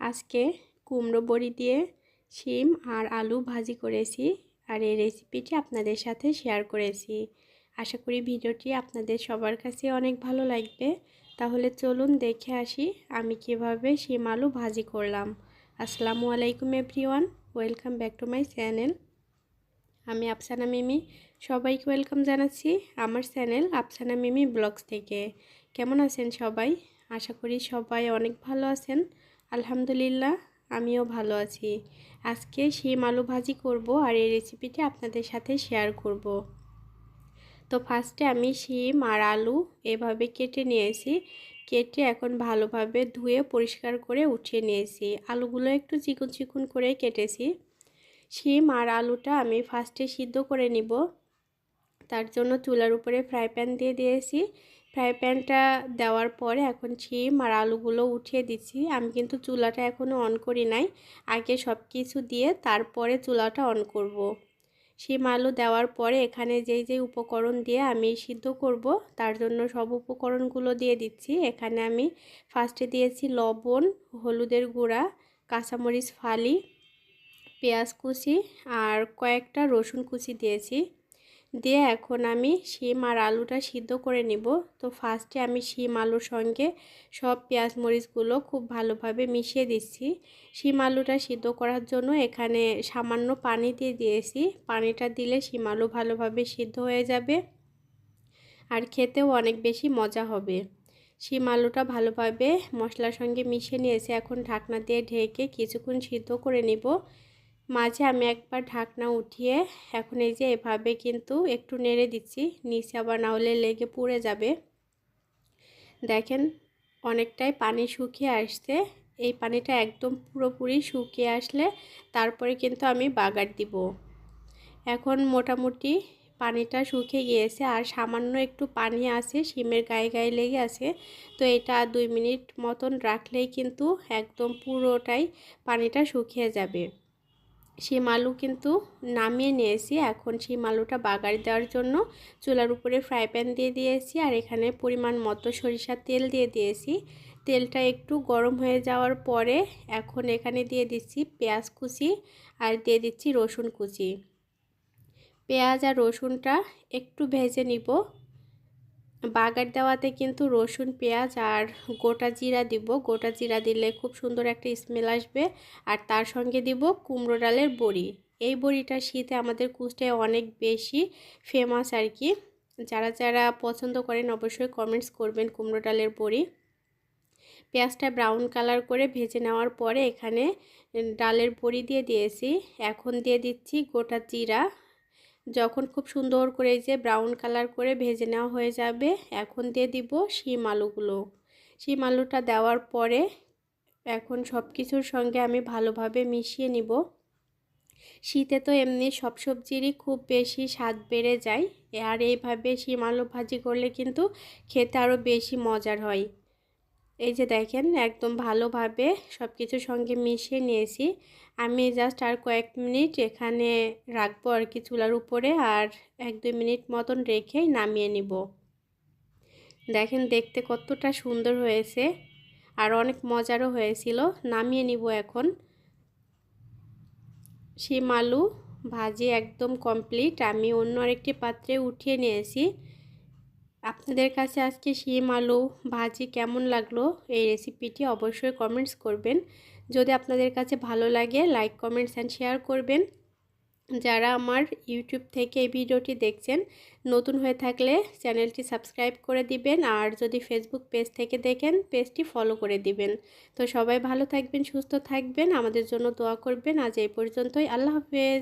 আজকে কুমড়ো বড়ি দিয়ে শিম আর আলু ভাজি করেছি আর এই রেসিপিটি আপনাদের সাথে শেয়ার করেছি। আশা করি ভিডিওটি আপনাদের সবার কাছে অনেক ভালো লাগবে। তাহলে চলুন দেখে আসি আমি কীভাবে শিম আলু ভাজি করলাম। আসসালামু আলাইকুম everyone welcome back to my channel আমি আফসানা মিমি, সবাইকে ওয়েলকাম জানাচ্ছি আমার চ্যানেল আফসানা মিমি ব্লগস থেকে। কেমন আছেন সবাই? আশা করি সবাই অনেক ভালো আছেন। আলহামদুলিল্লাহ, আমিও ভালো আছি। আজকে শিম আলু ভাজি করব আর এই রেসিপিটি আপনাদের সাথে শেয়ার করব। তো ফার্স্টে আমি শিম আর আলু এভাবে কেটে নিয়েছি। কেটে এখন ভালোভাবে ধুয়ে পরিষ্কার করে উঠিয়ে নিয়েছি। আলুগুলো একটু চিকন চিকন করে কেটেছি। শিম আর আলুটা আমি ফার্স্টে সিদ্ধ করে নিব। তার জন্য চুলার উপরে ফ্রাই প্যান দিয়ে দিয়েছি। ফ্রাই প্যানটা দেওয়ার পরে এখন শিম আর আলুগুলো উঠিয়ে দিচ্ছি। আমি কিন্তু চুলাটা এখনও অন করি নাই। আগে সব কিছু দিয়ে তারপরে চুলাটা অন করব। শিম আলু দেওয়ার পরে এখানে যেই যেই উপকরণ দিয়ে আমি সিদ্ধ করব, তার জন্য সব উপকরণগুলো দিয়ে দিচ্ছি। এখানে আমি ফার্স্টে দিয়েছি লবণ, হলুদের গুঁড়া, কাঁচামরিচ ফালি, পেঁয়াজ কুচি আর কয়েকটা রসুন কুচি দিয়েছি। দিয়ে এখন আমি শিম আর আলুটা সিদ্ধ করে নিব। তো ফার্স্টে আমি শিম আলুর সঙ্গে সব পেঁয়াজ মরিচগুলো খুব ভালোভাবে মিশিয়ে দিচ্ছি। শিম আলুটা সিদ্ধ করার জন্য এখানে সামান্য পানি দিয়ে দিয়েছি। পানিটা দিলে শিম আলু ভালোভাবে সিদ্ধ হয়ে যাবে আর খেতেও অনেক বেশি মজা হবে। শিম আলুটা ভালোভাবে মশলার সঙ্গে মিশিয়ে নিয়েছি। এখন ঢাকনা দিয়ে ঢেকে কিছুক্ষণ সিদ্ধ করে নিব। মাঝে আমি একবার ঢাকনা উঠিয়ে এখন এই যে এভাবে কিন্তু একটু নেড়ে দিচ্ছি, নিচে আবার না হলে লেগে পুড়ে যাবে। দেখেন অনেকটাই পানি শুকিয়ে আসছে, এই পানিটা একদম পুরোপুরি শুকিয়ে আসলে তারপরে কিন্তু আমি বাগার দিব। এখন মোটামুটি পানিটা শুকিয়ে গিয়েছে আর সামান্য একটু পানি আছে, শিমের গায়ে গায়ে লেগে আছে, তো এটা দুই মিনিট মতন রাখলেই কিন্তু একদম পুরোটাই পানিটা শুকিয়ে যাবে। শিম আলু কিন্তু নামিয়ে নিয়েছি। এখন সেই আলুটা বাগার দেওয়ার জন্য চুলার উপরে ফ্রাই প্যান দিয়ে দিয়েছি আর এখানে পরিমাণ মতো সরিষার তেল দিয়ে দিয়েছি। তেলটা একটু গরম হয়ে যাওয়ার পরে এখন এখানে দিয়ে দিচ্ছি পেঁয়াজ কুচি আর দিয়ে দিচ্ছি রসুন কুচি। পেঁয়াজ আর রসুনটা একটু ভেজে নিব। বাগার দেওয়াতে কিন্তু রসুন, পেঁয়াজ আর গোটা জিরা দিব। গোটা জিরা দিলে খুব সুন্দর একটা স্মেল আসবে। আর তার সঙ্গে দিব কুমড়ো ডালের বড়ি। এই বড়িটা শীতে আমাদের কুষ্টায় অনেক বেশি ফেমাস আর কি। যারা যারা পছন্দ করেন অবশ্যই কমেন্টস করবেন কুমড়ো ডালের বড়ি। পেঁয়াজটা ব্রাউন কালার করে ভেজে নেওয়ার পরে এখানে ডালের বড়ি দিয়ে দিয়েছি। এখন দিয়ে দিচ্ছি গোটা জিরা। যখন খুব সুন্দর করে যে ব্রাউন কালার করে ভেজে নেওয়া হয়ে যাবে, এখন দিয়ে দিব শিম আলুগুলো। শিম আলুটা দেওয়ার পরে এখন সব কিছুর সঙ্গে আমি ভালোভাবে মিশিয়ে নিব। শীতে তো এমনি সব সবজিরই খুব বেশি স্বাদ বেড়ে যায়, আর এইভাবে শিম আলু ভাজি করলে কিন্তু খেতে আরও বেশি মজার হয়। এই যে দেখেন, একদম ভালোভাবে সব কিছুর সঙ্গে মিশিয়ে নিয়েছি। আমি জাস্ট আর কয়েক মিনিট এখানে রাখব আর কি চুলার উপরে আর এক দুই মিনিট মতন রেখেই নামিয়ে নিব। দেখেন দেখতে কতটা সুন্দর হয়েছে আর অনেক মজারও হয়েছিল। নামিয়ে নিব এখন। শিম আলু ভাজি একদম কমপ্লিট আমি অন্য আরেকটি পাত্রে উঠিয়ে নিয়েছি। আপনাদের কাছে আজকে শিম আলু ভাজি কেমন লাগল এই রেসিপিটি অবশ্যই কমেন্টস করবেন। যদি আপনাদের কাছে ভালো লাগে লাইক কমেন্টস অ্যান্ড শেয়ার করবেন। যারা আমার ইউটিউব থেকে এই ভিডিওটি দেখছেন, নতুন হয়ে থাকলে চ্যানেলটি সাবস্ক্রাইব করে দিবেন আর যদি ফেসবুক পেজ থেকে দেখেন পেজটি ফলো করে দিবেন। তো সবাই ভালো থাকবেন, সুস্থ থাকবেন, আমাদের জন্য দোয়া করবেন। আজ এই পর্যন্তই, আল্লাহ হাফেজ।